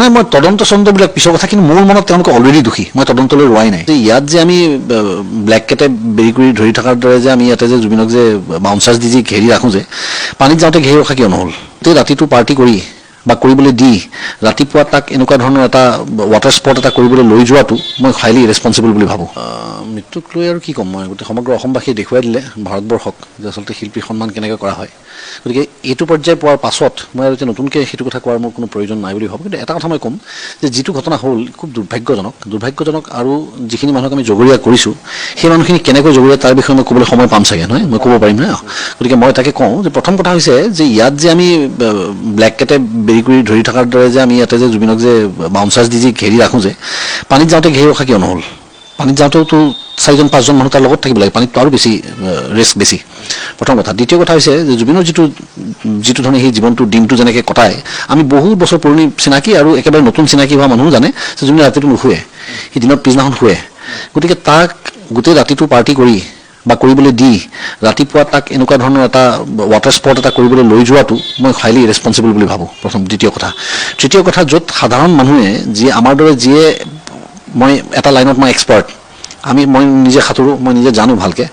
নাই মই তদন্ত চদন্তবিলাক পিছৰ কথা কিন্তু মোৰ মনত তেওঁলোকে অলৰেডি দোষী। মই তদন্তলৈ ৰোৱাই নাই। ইয়াত যে আমি ব্লেক কেটে বেৰি কৰি ধৰি থকাৰ দৰে যে আমি ইয়াতে যে জুবিনক যে বাউন্সাৰ্ছ দি যে ঘেৰি ৰাখোঁ যে পানীত যাওঁতে ঘেৰি ৰখা কিয় নহ'ল? গোটেই ৰাতিটো পাৰ্টি কৰি বা কৰিবলৈ দি ৰাতিপুৱা তাক এনেকুৱা ধৰণৰ এটা ৱাটাৰ স্পট এটা কৰিবলৈ লৈ যোৱাটো মই হাইলি ৰেচপনচিবল বুলি ভাবোঁ। মৃত্যুক লৈ আৰু কি ক'ম মই? গোটেই সমগ্ৰ অসমবাসীয়ে দেখুৱাই দিলে ভাৰতবৰ্ষক যে আচলতে শিল্পীৰ সন্মান কেনেকৈ কৰা হয়। গতিকে এইটো পৰ্যায় পোৱাৰ পাছত মই আৰু এতিয়া নতুনকৈ সেইটো কথা কোৱাৰ মোৰ কোনো প্ৰয়োজন নাই বুলি ভাবোঁ। কিন্তু এটা কথা মই ক'ম যে যিটো ঘটনা হ'ল খুব দুৰ্ভাগ্যজনক দুৰ্ভাগ্যজনক আৰু যিখিনি মানুহক আমি জগৰীয়া কৰিছোঁ সেই মানুহখিনি কেনেকৈ জগৰীয়া তাৰ বিষয়ে মই ক'বলৈ সময় পাম চাগে নহয়? মই ক'ব পাৰিম নহয়? গতিকে মই তাকে কওঁ যে প্ৰথম কথা হৈছে যে ইয়াত যে আমি ব্লেক কেটে বেৰি কৰি ধৰি থকাৰ দৰে যে আমি ইয়াতে যে জুবিনক যে বাউন্সাৰ্ছ দি যে ঘেৰি ৰাখোঁ যে পানীত যাওঁতে ঘেৰি ৰখা কিয় নহ'ল? পানীত যাওঁতেওতো চাৰিজন পাঁচজন মানুহ তাৰ লগত থাকিব লাগে পানীতটো আৰু বেছি ৰিস্ক বেছি। প্ৰথম কথা। দ্বিতীয় কথা হৈছে যে জুবিনৰ যিটো যিটো ধৰণে সেই জীৱনটো দিনটো যেনেকৈ কটায় আমি বহুত বছৰ পুৰণি চিনাকি আৰু একেবাৰে নতুন চিনাকি হোৱা মানুহো জানে যে জুবিনে ৰাতিটো নুশুৱে। সি দিনত পিছদিনাখন শুৱে। গতিকে তাক গোটেই ৰাতিটো পাৰ্টি কৰি বা কৰিবলৈ দি ৰাতিপুৱা তাক এনেকুৱা ধৰণৰ এটা ৱাটাৰ স্পট এটা কৰিবলৈ লৈ যোৱাটো মই হাইলি ৰেচপনচিবল বুলি ভাবোঁ প্ৰথম দ্বিতীয় কথা। তৃতীয় কথা য'ত সাধাৰণ মানুহে যিয়ে আমাৰ দৰে যিয়ে মই এটা লাইনত মই এক্সপাৰ্ট আমি মই নিজে সাঁতোৰো মই নিজে জানো ভালকৈ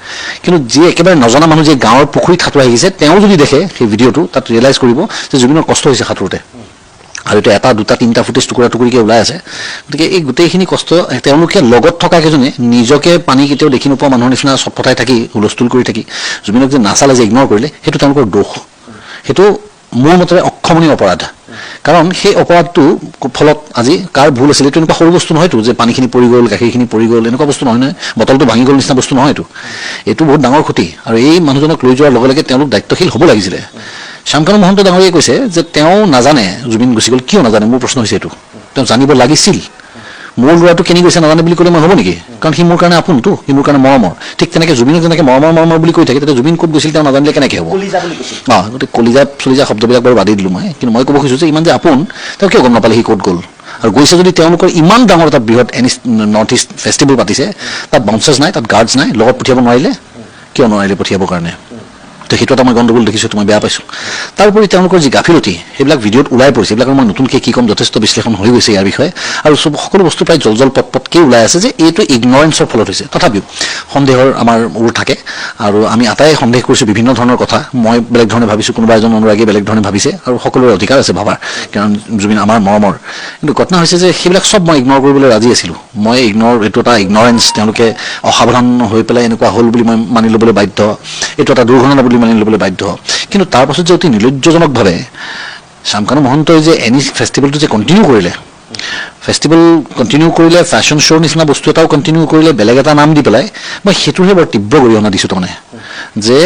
কিন্তু যি একেবাৰে নজনা মানুহ যে গাঁৱৰ পুখুৰীত সাঁতোৰ আহিছে তেওঁ যদি দেখে সেই ভিডিঅ'টো তাত ৰিয়েলাইজ কৰিব যে জুবিনৰ কষ্ট হৈছে সাঁতোৰোতে। আৰু এতিয়া এটা দুটা তিনিটা ফুটেজ টুকুৰা টুকুৰিকৈ ওলাই আছে। গতিকে এই গোটেইখিনি কষ্ট তেওঁলোকে লগত থকা কেইজনে নিজকে পানী কেতিয়াও দেখি নোপোৱা মানুহৰ নিচিনা চটফটাই থাকি হুলস্থুল কৰি থাকি জুবিনক যে নাচালে যে ইগন'ৰ কৰিলে সেইটো তেওঁলোকৰ দোষ। সেইটো মোৰ মতেৰে অক্ষমনীয় অপৰাধ। কাৰণ সেই অপৰাধটো ফলত আজি কাৰ ভুল আছিলে এইটো এনেকুৱা সৰু বস্তু নহয়তো যে পানীখিনি পৰি গ'ল গাখীৰখিনি পৰি গ'ল এনেকুৱা বস্তু নহয় নহয় বটলটো ভাঙি গ'ল নিচিনা বস্তু নহয় এইটো এইটো বহুত ডাঙৰ ক্ষতি। আৰু এই মানুহজনক লৈ যোৱাৰ লগে লগে তেওঁলোক দায়িত্বশীল হ'ব লাগিছিলে। শ্যামকানু মহন্ত ডাঙৰীয়াই কৈছে যে তেওঁ নাজানে জুবিন গুচি গ'ল কিয় নাজানে? মোৰ প্ৰশ্ন হৈছে এইটো। তেওঁ জানিব লাগিছিল। মোৰ ল'ৰাটো কেনি গৈছে নাজানে বুলি ক'লে মই হ'ব নেকি? কাৰণ সি মোৰ কাৰণে আপোনটো সি মোৰ কাৰণে মৰমৰ। ঠিক তেনেকৈ জুবিনক যেনেকৈ মৰমৰ মৰমৰ বুলি কৈ থাকে তেতিয়া জুবিন ক'ত গৈছিল তেওঁ নাজানিলে কেনেকৈ হ'ব? অঁ গতিকে কলিজা চলিজা শব্দবিলাক বাৰু বাদেই দিলোঁ মই। কিন্তু মই ক'ব খুজিছোঁ যে ইমান যে আপোন তেওঁ কিয় গম নাপালে সি ক'ত গ'ল? আৰু গৈছে যদি তেওঁলোকৰ ইমান ডাঙৰ এটা বৃহৎ এনি নৰ্থ ইষ্ট ফেষ্টিভেল পাতিছে তাত বাউন্সাৰ্ছ নাই তাত গাৰ্ডছ নাই লগত পঠিয়াব নোৱাৰিলে? কিয় নোৱাৰিলে পঠিয়াবৰ কাৰণে? তো সেইটো এটা মই গণ্ডগোল দেখিছোঁ মই বেয়া পাইছোঁ। তাৰোপৰি তেওঁলোকৰ যি গাফিলতি সেইবিলাক ভিডিঅ'ত ওলাই পৰিছে এইবিলাকৰ মই নতুনকৈ কি ক'ম যথেষ্ট বিশ্লেষণ হৈ গৈছে ইয়াৰ বিষয়ে। আৰু চব সকলো বস্তু প্ৰায় জল জল পট পটকৈ ওলাই আছে যে এইটো ইগনৰেঞ্চৰ ফলত হৈছে। তথাপিও সন্দেহৰ আমাৰ ওৰ থাকে। আৰু আমি আটাই সন্দেহ কৰিছোঁ বিভিন্ন ধৰণৰ কথা। মই বেলেগ ধৰণে ভাবিছোঁ কোনোবা এজন অনুৰাগীয়ে বেলেগ ধৰণে ভাবিছে। আৰু সকলোৰে অধিকাৰ আছে ভাবাৰ কাৰণ জুবিন আমাৰ মৰমৰ। কিন্তু ঘটনা হৈছে যে সেইবিলাক চব মই ইগন'ৰ কৰিবলৈ ৰাজি আছিলোঁ। মই ইগন'ৰ এইটো এটা ইগনৰেঞ্চ তেওঁলোকে অসাৱধান হৈ পেলাই এনেকুৱা হ'ল বুলি মই মানি ল'বলৈ বাধ্য। এইটো এটা দুৰ্ঘটনা বুলি মানি ল'বলৈ বাধ্য। কিন্তু তাৰ পাছত যে অতি নিৰ্লজ্জজনকভাৱে শ্যামকানু মহন্তই যে এনি ফেষ্টিভেলটো যে কণ্টিনিউ কৰিলে ফেষ্টিভেল কণ্টিনিউ কৰিলে ফেশ্বন শ্ব'ৰ নিচিনা বস্তু এটাও কণ্টিনিউ কৰিলে বেলেগ এটা নাম দি পেলাই মই সেইটোহে বৰ তীব্ৰ গৰিহণা দিছোঁ তাৰমানে। যে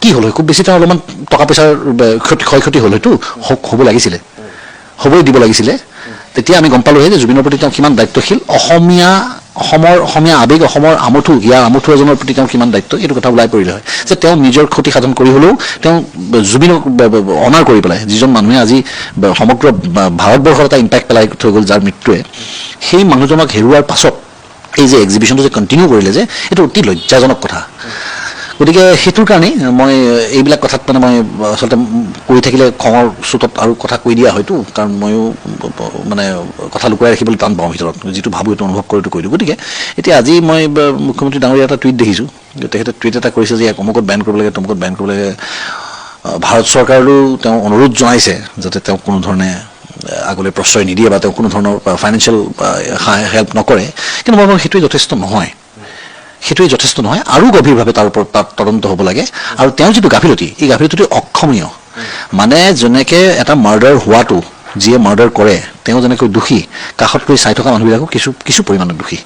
কি হ'ল হয় খুব বেছি তাৰ অলপমান টকা পইচাৰ ক্ষতি ক্ষয় ক্ষতি হ'ল হয়তো হ'ব লাগিছিলে। হ'বই দিব লাগিছিলে। তেতিয়া আমি গম পালোঁহে যে জুবিনৰ প্ৰতি তেওঁ কিমান দায়িত্বশীল। অসমীয়া অসমৰ অসমীয়া আৱেগ অসমৰ আমঠু ইয়াৰ আমঠু এজনৰ প্ৰতি তেওঁ কিমান দায়িত্ব এইটো কথা ওলাই পৰিলে হয়। যে তেওঁ নিজৰ ক্ষতি সাধন কৰি হ'লেও তেওঁ জুবিনক অনাৰ কৰি পেলাই যিজন মানুহে আজি সমগ্ৰ ভাৰতবৰ্ষত এটা ইম্পেক্ট পেলাই থৈ গ'ল যাৰ মৃত্যুৱে সেই মানুহজনক হেৰুৱাৰ পাছত এই যে এক্সিবিশ্যনটো যে কণ্টিনিউ কৰিলে যে এইটো অতি লজ্জাজনক কথা। গতিকে সেইটোৰ কাৰণেই মই এইবিলাক কথাত মানে মই আচলতে কৈ থাকিলে খঙৰ চোতত আৰু কথা কৈ দিয়া হয়তো কাৰণ ময়ো মানে কথা লুকুৱাই ৰাখিবলৈ টান পাওঁ ভিতৰত যিটো ভাবোঁ সেইটো অনুভৱ কৰোঁটো কৈ দিওঁ গতিকে এতিয়া আজি মই মুখ্যমন্ত্ৰী ডাঙৰীয়া এটা টুইট দেখিছোঁ তেখেতে টুইট এটা কৰিছে যে ইয়াক অমুকত বেন কৰিব লাগে তমুকত বেন কৰিব লাগে। ভাৰত চৰকাৰলৈও তেওঁ অনুৰোধ জনাইছে যাতে তেওঁ কোনো ধৰণে আগলৈ প্ৰশ্ৰয় নিদিয়ে বা তেওঁ কোনো ধৰণৰ ফাইনেন্সিয়েল হেল্প নকৰে। কিন্তু মই ভাবোঁ সেইটোৱে যথেষ্ট নহয়। সেইটোৱে যথেষ্ট নহয় আৰু গভীৰভাৱে তাৰ ওপৰত তদন্ত হ'ব লাগে। আৰু তেওঁৰ যিটো গাফিলতি এই গাফিলতিটো অক্ষমনীয়। মানে যেনেকৈ এটা মাৰ্ডাৰ হোৱাটো যিয়ে মাৰ্ডাৰ কৰে তেওঁ যেনেকৈ দোষী কাষত গৈ চাই থকা মানুহবিলাকো কিছু কিছু পৰিমাণে দোষী।